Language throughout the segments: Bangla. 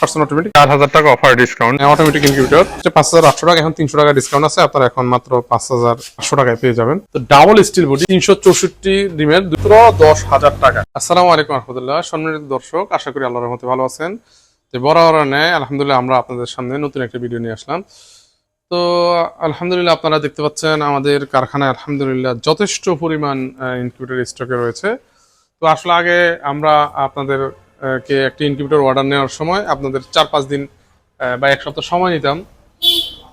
পার্সেন্ট চার হাজার টাকা অফার ডিসকাউন্ট অটোমেটিক পাঁচ হাজার আটশো টাকা তিনশো টাকা ডিসকাউন্ট আছে। আপনারা এখন মাত্র পাঁচ হাজার আটশো টাকায় পেয়ে যাবেন। তো ডাবল স্টিল বডি তিনশো চৌষট্টি ডিমের দুটো দশ হাজার টাকা। দর্শক, আশা করি আল্লাহর রহমতে ভালো আছেন। তো বরাবর নেয়, আলহামদুলিল্লাহ আমরা আপনাদের সামনে নতুন একটা ভিডিও নিয়ে আসলাম। তো আলহামদুলিল্লাহ আপনারা দেখতে পাচ্ছেন, আমাদের কারখানায় আলহামদুলিল্লাহ যথেষ্ট পরিমাণ ইনকিউবেটর স্টকে রয়েছে। তো আসলে আগে আমরা আপনাদের কে একটি ইনকিউবেটর অর্ডার নেওয়ার সময় আপনাদের চার পাঁচ দিন বা এক সপ্তাহ সময় নিতাম।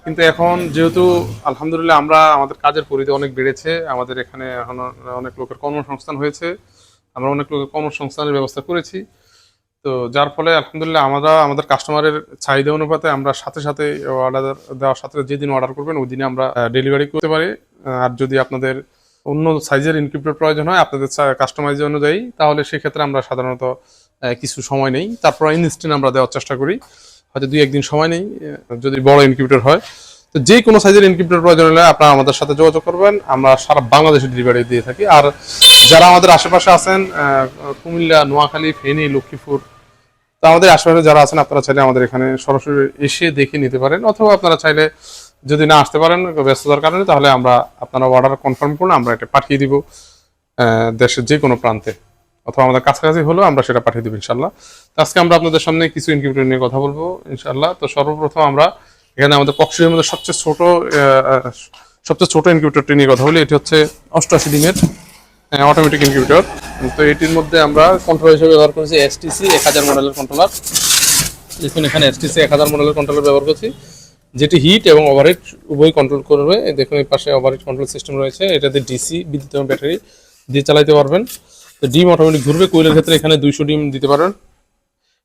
কিন্তু এখন যেহেতু, আলহামদুলিল্লাহ আমরা আমাদের কাজের পরিধি অনেক বেড়েছে, আমাদের এখানে এখন অনেক লোকের কর্মসংস্থান হয়েছে, আমরা অনেক লোকের কর্মসংস্থানের ব্যবস্থা করেছি। তো যার ফলে আলহামদুলিল্লাহ আমরা, আমাদের কাস্টমারের চাহিদা অনুপাতে আমরা সাথে সাথে অর্ডার দেওয়ার সাথে যেদিন অর্ডার করবেন, ওই দিনে আমরা ডেলিভারি করতে পারি। আর যদি আপনাদের অন্য সাইজের ইনকিউবেটর প্রয়োজন হয়, আপনাদের কাস্টমাইজ অনুযায়ী, তাহলে সেক্ষেত্রে আমরা সাধারণত কিছু সময় নেই। তারপর ইনস্ট্যান্ট আমরা দেওয়ার চেষ্টা করি। হয়তো দুই, একদিন সময় নেই যদি বড় ইনকিউবেটর হয়। তো যে কোনো সাইজের ইনকিউবেটর প্রয়োজন হলে আপনারা আমাদের সাথে যোগাযোগ করবেন। আমরা সারা বাংলাদেশে ডেলিভারি দিয়ে থাকি। আর যারা আমাদের আশেপাশে আছেন কুমিল্লা, নোয়াখালী, ফেনী, লক্ষ্মীপুর, তো আমাদের আশেপাশে যারা আছেন, আপনারা চাইলে আমাদের এখানে সরাসরি এসে দেখে নিতে পারেন। অথবা আপনারা চাইলে যদি না আসতে পারেন, ব্যস্ততার কারণে, তাহলে আমরা আপনারা অর্ডার কনফার্ম করুন আমরা এটা পাঠিয়ে দিব দেশের যে কোনো প্রান্তে। অথবা আমাদের কাছাকাছি হলেও আমরা সেটা পাঠিয়ে দিব ইনশাল্লাহ তো আজকে আমরা আপনাদের সামনে কিছু ইনকিউবেটর নিয়ে কথা বলব ইনশাল্লাহ তো সর্বপ্রথম আমরা এখানে আমাদের পক্ষের মধ্যে সবচেয়ে ছোট সবচেয়ে ছোট ইনকিউবেটরটি নিয়ে কথা বলি। এটি হচ্ছে অষ্টআশি ডিমের অটোমেটিক ইনকিউবেটর তো এটির মধ্যে আমরা কন্ট্রোলার হিসেবে ব্যবহার করেছি এসটিসি এক হাজার মডেলের কন্ট্রোলার দেখুন, এখানে এসটিসি এক হাজার মডেলের কন্ট্রোলার ব্যবহার করছি, যেটি হিট এবং ওভারহিট উভয় কন্ট্রোল করবে। দেখুন, এই পাশে ওভারহিট কন্ট্রোল সিস্টেম রয়েছে। এটাতে ডিসি বিদ্যুৎ এবং ব্যাটারি দিয়ে চালাইতে পারবেন। তো ডিম অটোমেটিক ঘুরবে কোয়েলের ক্ষেত্রে এখানে দুইশো ডিম দিতে পারেন।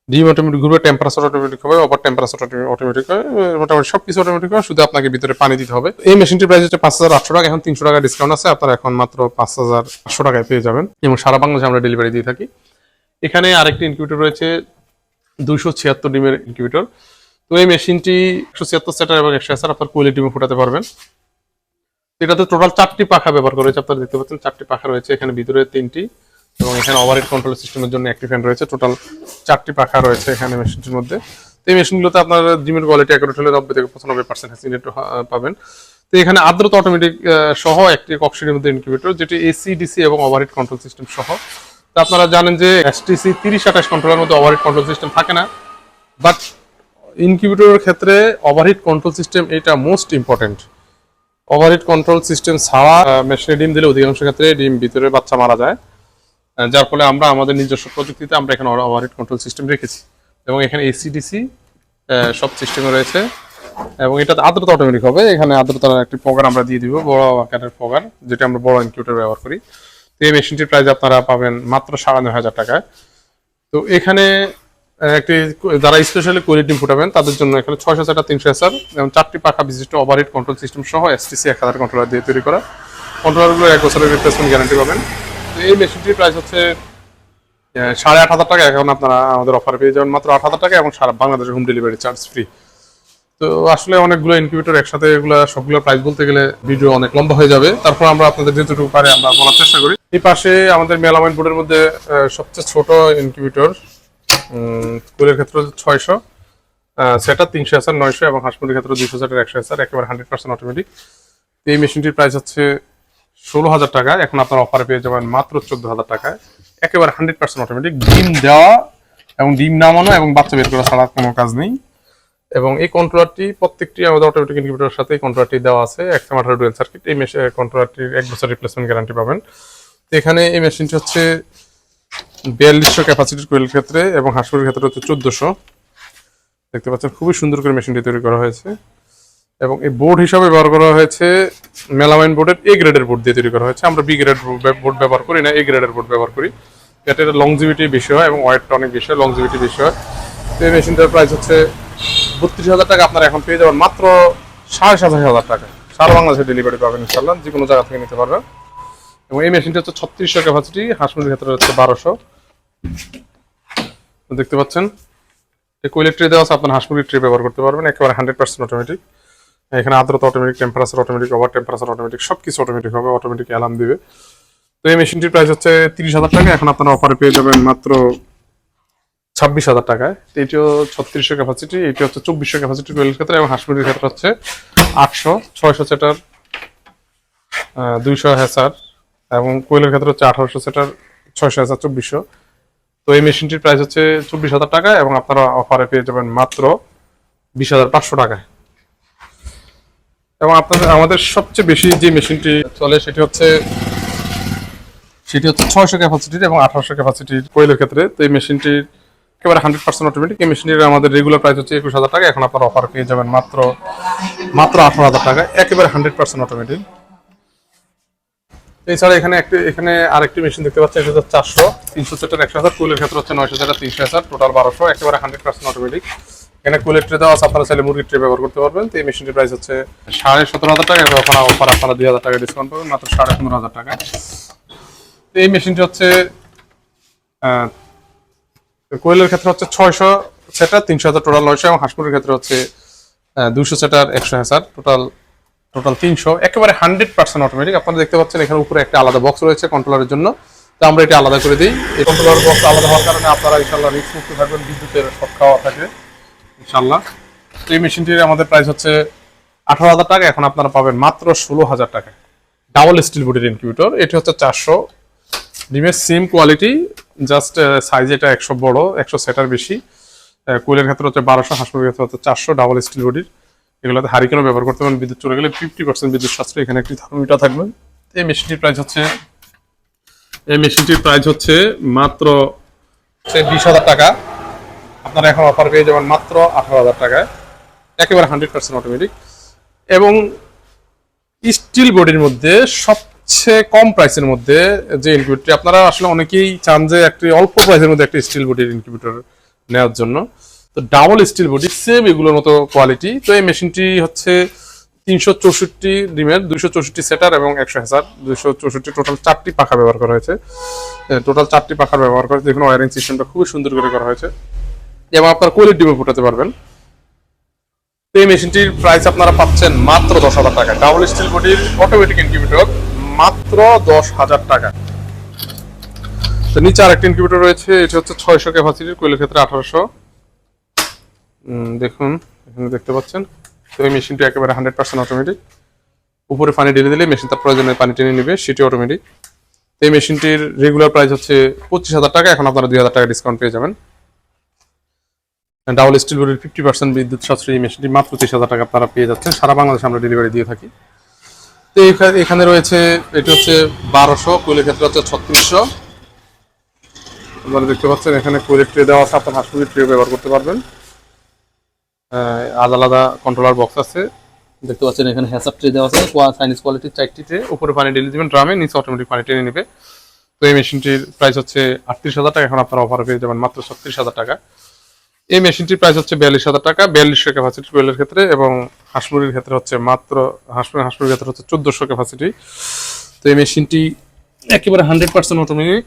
ডিম অটোমেটিক ঘুরবে টেম্পারেচার অটোমেটিক হবে ওভার টেম্পারেচার অটোমেটিক হবে, মোটামুটি সব কিছু অটোমেটিক হবে, শুধু আপনাকে ভিতরে পানি দিতে হবে। এই মেশিনটির প্রাইস হচ্ছে পাঁচ হাজার আটশো টাকা, এখন তিনশো টাকা ডিসকাউন্ট আছে, আপনারা এখন মাত্র পাঁচ হাজার আটশো টাকায় পেয়ে যাবেন। এবং সারা বাংলাদেশে আমরা ডেলিভারি দিয়ে থাকি। এখানে আরেকটি ইনকিউবেটর রয়েছে দুশো ছিয়াত্তর ডিমের ইনকিউবেটর তো এই মেশিনটি একশো ছিয়াত্তর সেটার এবং একশো এসার আপনার কোয়েলি ডিমে ফুটাতে পারবেন। এটাতে টোটাল চারটি পাখা ব্যবহার করা হয়েছে, আপনারা দেখতে পাচ্ছেন, চারটি পাখা রয়েছে, এখানে ভিতরে তিনটি। এবং এখানে ওভারহেড কন্ট্রোল সিস্টেমের জন্য একটি ফ্যান রয়েছে। টোটাল চারটি পাখা রয়েছে এখানে মেশিনটির মধ্যে। তো এই মেশিনগুলোতে আপনার ডিমের কোয়ালিটি একুরেট হলে নব্বই থেকে পঁচানব্বই পার্সেন্ট হ্যাসিনেট পাবেন। তো এখানে আর্দ্রতা অটোমেটিক সহ একটি কক্সিডের মধ্যে ইনকিউবেটর যেটি এসি ডিসি এবং ওভারহেড কন্ট্রোল সিস্টেম সহ। তো আপনারা জানেন যে এসটিসি তিরিশ আঠাশ কন্ট্রোলের মধ্যে ওভারহেড কন্ট্রোল সিস্টেম থাকে না। বাট ইনকিউবেটরের ক্ষেত্রে ওভারহিট কন্ট্রোল সিস্টেম এটা most important overheat control system ছাড়া মেশিনে ডিম দিলে অধিকাংশ ক্ষেত্রে ডিম ভিতরে বাচ্চা মারা যায়। যার ফলে আমরা আমাদের নিজস্ব প্রযুক্তিতে আমরা এখানে ওভারহিট কন্ট্রোল সিস্টেম রেখেছি। এবং এখানে এসিডিসি সব সিস্টেমে রয়েছে। এবং এটা আর্দ্রতা অটোমেটিক হবে। এখানে আর্দ্রতার একটি পগার আমরা দিয়ে দিব, বড় আকারের পগার যেটা আমরা বড় ইনকিউবেটর ব্যবহার করি। তো এই মেশিনটির প্রাইস আপনারা পাবেন মাত্র সাড়ে হাজার টাকায় তো এখানে একটি যারা স্পেশালি কোয়েলি ডিম ফুটাবেন, তাদের জন্য এখানে ছয়শো চারটা তিনশো এসার এবং চারটি পাখা বিশিষ্ট ওভারহিট কন্ট্রোল সিস্টেম সহ এসটিসি এক হাজার কন্ট্রোলার দিয়ে তৈরি করা। কন্ট্রোলারগুলো এক বছরের রিপ্লেসমেন্ট গ্যারান্টি পাবেন। এই মেশিনটির প্রাইস হচ্ছে সাড়ে আট হাজার টাকা। এখন আপনারা আমাদের অফার পেয়ে যাবেন মাত্র আট হাজার টাকা এবং সারা বাংলাদেশের হোম ডেলিভারি চার্জ ফ্রি তো আসলে অনেকগুলো ইনকিউবেটর একসাথে এগুলো, সবগুলো প্রাইস বলতে গেলে ভিডিও অনেক লম্বা হয়ে যাবে। তারপর আমরা আপনাদের যেটুকু পারে আমরা বলার চেষ্টা করি। এই পাশে আমাদের মেলামাইন বোর্ডের মধ্যে সবচেয়ে ছোট ইনকিউবেটর স্কুলের ক্ষেত্রে ছয়শো সেটা তিনশো হাজার নয়শো এবং হাসপাতালের ক্ষেত্রে দুশো সেটার একশো এসার একেবারে হান্ড্রেড পার্সেন্ট অটোমেটিক এই মেশিনটির প্রাইস হচ্ছে ষোলো হাজার টাকা এখন আপনার অফারে পেয়ে যাবেন মাত্র চোদ্দ হাজার টাকায়। একেবারে হান্ড্রেড পার্সেন্ট অটোমেটিক ডিম দেওয়া এবং ডিম নামানো এবং বাচ্চা বের করা ছাড়া কোনো কাজ নেই। এবং এই কন্ট্রোলারটি প্রত্যেকটি আমাদের অটোমেটিক ইনকিউবেটরের সাথে এই কন্ট্রোলারটি দেওয়া আছে। একশো আঠারো ডুয়েল সার্কিট এই মেশিন কন্ট্রোলারটির এক বছর রিপ্লেসমেন্ট গ্যারান্টি পাবেন। তো এখানে এই মেশিনটি হচ্ছে বিয়াল্লিশশো ক্যাপাসিটির কোয়েলের ক্ষেত্রে এবং হাঁসপুরের ক্ষেত্রে হচ্ছে চোদ্দশো। দেখতে পাচ্ছেন, খুবই সুন্দর করে মেশিনটি তৈরি করা হয়েছে। এবং এই বোর্ড হিসাবে ব্যবহার করা হয়েছে, মেলামাইন বোর্ডের এ গ্রেডের বোর্ড দিয়ে তৈরি করা হয়েছে। আমরা বি গ্রেড বোর্ড ব্যবহার করি না এ গ্রেডের বোর্ড ব্যবহার করি। যাতে এটা লংজিভিটি বেশি হয় এবং ওয়েটটা অনেক বেশি হয় লংজিভিটি বেশি হয়। তো এই মেশিনটার প্রাইস হচ্ছে বত্রিশ হাজার টাকা। আপনারা এখন পেয়ে যাবেন মাত্র সাড়ে সাতাশ হাজার টাকা। সারা বাংলাদেশে ডেলিভারি পাবেন ইনশাল্লাহ যে কোনো জায়গা থেকে নিতে পারবেন। এবং এই মেশিনটা হচ্ছে ছত্রিশশো ক্যাপাসিটি হাঁসমুড়ির ক্ষেত্রে হচ্ছে বারোশো। দেখতে পাচ্ছেন এই কোয়েলের দেওয়া আছে, আপনার হাঁসমুড়ির ট্রে ব্যবহার করতে পারবেন, একেবারে হান্ড্রেড পার্সেন্ট অটোমেটিক এখানে আর্দ্রতা automatic temperature automatic over temperature automatic সব কিছু অটোমেটিক হবে অটোমেটিক অ্যালার্ম দিবে। তো এই মেশিনটির প্রাইস হচ্ছে তিরিশ হাজার টাকা। এখন আপনারা অফারে পেয়ে যাবেন মাত্র ছাব্বিশ হাজার টাকায়। এটিও ছত্রিশশো ক্যাপাসিটি এটি হচ্ছে চব্বিশশো ক্যাপাসিটি কোয়েলের ক্ষেত্রে এবং হাঁসমুরগির ক্ষেত্রে হচ্ছে আটশো, ছয়শো সেটার দুইশো হ্যাসার এবং কোয়েলের ক্ষেত্রে হচ্ছে আঠারোশো সেটার ছয়শো হাজার চব্বিশশো। তো এই মেশিনটির প্রাইস হচ্ছে চব্বিশ হাজার টাকা এবং আপনারা অফারে পেয়ে যাবেন মাত্র বিশ হাজার পাঁচশো টাকায়। এবং আপনাদের, আমাদের সবচেয়ে বেশি যে মেশিনটি চলে সেটি হচ্ছে সেটি হচ্ছে ছয়শো ক্যাপাসিটির এবং আঠারোশো ক্যাপাসিটির কোয়েলের ক্ষেত্রে। তো এই মেশিনটির একেবারে হান্ড্রেড পার্সেন্ট অটোমেটিক এই মেশিনটির আমাদের রেগুলার প্রাইস হচ্ছে একুশ হাজার টাকা। এখন আপনার অফার পেয়ে যাবেন মাত্র মাত্র আঠারো হাজার টাকা। একেবারে হান্ড্রেড পার্সেন্ট অটোমেটিক এছাড়া এখানে একটি, এখানে আরেকটি মেশিন দেখতে পাচ্ছেন হচ্ছে চারশো। তিনশো সেটার একশো হাজার। কুলের ক্ষেত্রে হচ্ছে নয়শো সেটা তিনশো হাজার। টোটাল বারোশো। একেবারে হান্ড্রেড পার্সেন্ট অটোমেটিক এখানে কুলের ট্রে দেওয়া আছে, আপনারা চাইলে মুরগির ট্রে ব্যবহার করতে পারবেন। তো এই মেশিনটির প্রাইস হচ্ছে সাড়ে সতেরো হাজার টাকা এখন অফার আপনারা দুই হাজার টাকা ডিসকাউন্ট পাবেন, মাত্র সাড়ে পনেরো হাজার টাকা। তো এই মেশিনটি হচ্ছে কোয়েলের ক্ষেত্রে হচ্ছে ছয়শো সেটার, তিনশো হাজার টোটাল নয়শো, এবং হাঁসপুরের ক্ষেত্রে হচ্ছে দুশো সেটার একশো হাজার টোটাল টোটাল তিনশো। একেবারে হান্ড্রেড পার্সেন্ট অটোমেটিক আপনারা দেখতে পাচ্ছেন এখানে উপরে একটা আলাদা বক্স রয়েছে কন্ট্রোলারের জন্য। তো আমরা এটা আলাদা করে দিই। এই কন্ট্রোলার বক্স আলাদা হওয়ার কারণে আপনারা ইনশাল্লাহ রিক্স মুক্ত থাকবেন, বিদ্যুতের শর্ট খাওয়া থাকে। ইনশাল্লাহ তো এই মেশিনটির আমাদের প্রাইস হচ্ছে আঠারো হাজার টাকা, এখন আপনারা পাবেন মাত্র ষোলো হাজার টাকা। ডাবল স্টিল বডির ইনকিউবেটর এটি হচ্ছে চারশো। ডিমের সেম কোয়ালিটি জাস্ট সাইজ এটা একশো বড়, একশো সেটার বেশি। কুলের ক্ষেত্রে হচ্ছে বারোশো হাঁসপুরের ক্ষেত্রে হচ্ছে চারশো ডাবল স্টিল বডির এগুলোতে হারিকেনও ব্যবহার করতে পারেন, বিদ্যুৎ চলে গেলে ফিফটি পার্সেন্ট বিদ্যুৎ সাশ্রয়, এখানে একটি থার্মোমিটার থাকবে। এই মেশিনটির প্রাইস হচ্ছে, এই মেশিনটির প্রাইস হচ্ছে মাত্র বিশ হাজার টাকা। আপনারা এখন অফার পেয়ে যাবেন মাত্র আঠারো হাজার টাকায়। একেবারে হান্ড্রেড পার্সেন্ট অটোমেটিক এবং স্টিল বডির মধ্যে সবচেয়ে কম প্রাইসের মধ্যে যে ইনকিউবেটর আপনারা আসলে অনেকেই চান যে একটি অল্প প্রাইসের মধ্যে একটা স্টিল বডির ইনকিউবেটর নেওয়ার জন্য। তো ডাবল স্টিল বডি সেম এগুলোর মতো কোয়ালিটি তো এই মেশিনটি হচ্ছে তিনশো চৌষট্টি ডিমের দুইশো চৌষট্টি সেটার এবং একশো হাজার দুইশো চৌষট্টি টোটাল চারটি পাখা ব্যবহার করা হয়েছে। টোটাল চারটি পাখার ব্যবহার করা হয়েছে। দেখুন ওয়ারিং সিস্টেমটা খুবই সুন্দর করে করা হয়েছে। এবং আপনার কোয়ালিটি ডিমে ফুটাতে পারবেন। এই মেশিনটির প্রাইস আপনারা পাচ্ছেন মাত্র দশ হাজার টাকা। ডাবল স্টিল বডির অটোমেটিক ইনকিউবেটর মাত্র দশ হাজার টাকা। তো নিচে আরেকটি ইনকিউবেটর রয়েছে, এটি হচ্ছে ছয়শো ক্যাপাসিটির কোয়েলের ক্ষেত্রে আঠারোশো। দেখুন, এখানে দেখতে পাচ্ছেন। তো এই মেশিনটি একেবারে হান্ড্রেড পার্সেন্ট অটোমেটিক উপরে পানি ঢেলে দিলে মেশিন তার প্রয়োজনে পানি টেনে নেবে, সেটি অটোমেটিক এই মেশিনটির রেগুলার প্রাইস হচ্ছে পঁচিশ হাজার টাকা, এখন আপনারা দুই হাজার টাকা ডিসকাউন্ট পেয়ে যাবেন। ডাবল স্টিল বডির ফিফটি পার্সেন্ট বিদ্যুৎ সাশ্রয়ী মেশিনটি মাত্র তিরিশ হাজার টাকা আপনারা পেয়ে যাচ্ছেন। সারা বাংলাদেশে আমরা ডেলিভারি দিয়ে থাকি। তো এখা- এখানে রয়েছে, এটা হচ্ছে বারোশো কোয়েলের ক্ষেত্রে হচ্ছে ছত্রিশশো। আপনারা দেখতে পাচ্ছেন, এখানে কোয়েলের ট্রে দেওয়া আছে, আপনার হাসপুরের ট্রে ব্যবহার করতে পারবেন। আলাদা আলাদা কন্ট্রোলার বক্স আছে। দেখতে পাচ্ছেন, এখানে হ্যাসাপ ট্রে দেওয়া আছে চাইনিজ কোয়ালিটির চারটি ট্রে উপরে পানি ঢেলে দিবেন, ড্রামে, নিচে অটোমেটিক পানি টেনে নেবে। তো এই মেশিনটির প্রাইস হচ্ছে আটত্রিশ হাজার টাকা, এখন আপনারা অফার পেয়ে যাবেন মাত্র ছত্রিশ হাজার টাকা। এই মেশিনটির প্রাইস হচ্ছে বিয়াল্লিশ হাজার টাকা। বিয়াল্লিশশো ক্যাপাসিটি কোয়েলের ক্ষেত্রে এবং হাঁসমুড়ির ক্ষেত্রে হচ্ছে মাত্র হাঁসমুড়ি হাঁসমুড়ির ক্ষেত্রে হচ্ছে চোদ্দোশো ক্যাপাসিটি তো এই মেশিনটি একেবারে হান্ড্রেড পার্সেন্ট অটোমেটিক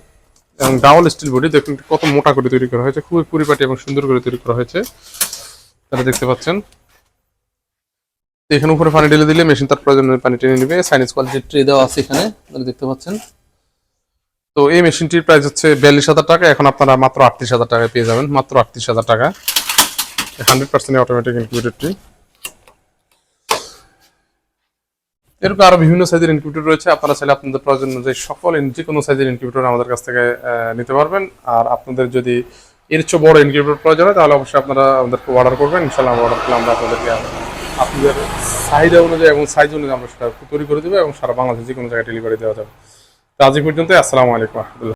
এবং ডাবল স্টিল বডি দেখুন কত মোটা করে তৈরি করা হয়েছে, খুবই পরিপাটি এবং সুন্দর করে তৈরি করা হয়েছে। তারা দেখতে পাচ্ছেন। এখানে উপরে পানি ঢেলে দিলে মেশিন তার প্রয়োজন পানি টেনে নেবে। সাইনিজ কোয়ালিটির ট্রে দেওয়া আছে এখানে। দেখতে পাচ্ছেন। তো এই মেশিনটির প্রাইস হচ্ছে বিয়াল্লিশ হাজার টাকা, এখন আপনারা মাত্র আটত্রিশ হাজার টাকায় পেয়ে যাবেন, মাত্র আটত্রিশ হাজার টাকা। হান্ড্রেড পার্সেন্ট অটোমেটিক ইনকিউবেটরটি এরকম আরও বিভিন্ন সাইজের ইনকিউবেটর রয়েছে, আপনারা চাইলে আপনাদের প্রয়োজন অনুযায়ী সকল যে কোনো সাইজের ইনকিউবেটর আমাদের কাছ থেকে নিতে পারবেন। আর আপনাদের যদি এর চেয়ে বড় ইনকিউবেটর প্রয়োজন হয়, তাহলে অবশ্যই আপনারা আমাদেরকে অর্ডার করবেন। ইনশাল্লাহ অর্ডার করলে আমরা আপনাদেরকে আপনাদের চাহিদা অনুযায়ী এবং সাইজ অনুযায়ী আমরা সেটা তৈরি করে দেবো এবং সারা বাংলাদেশে যে কোনো জায়গায় ডেলিভারি দেওয়া যাবে। আজ এই পর্যন্ত আসসালামু আলাইকুম রহমতুল্লাহ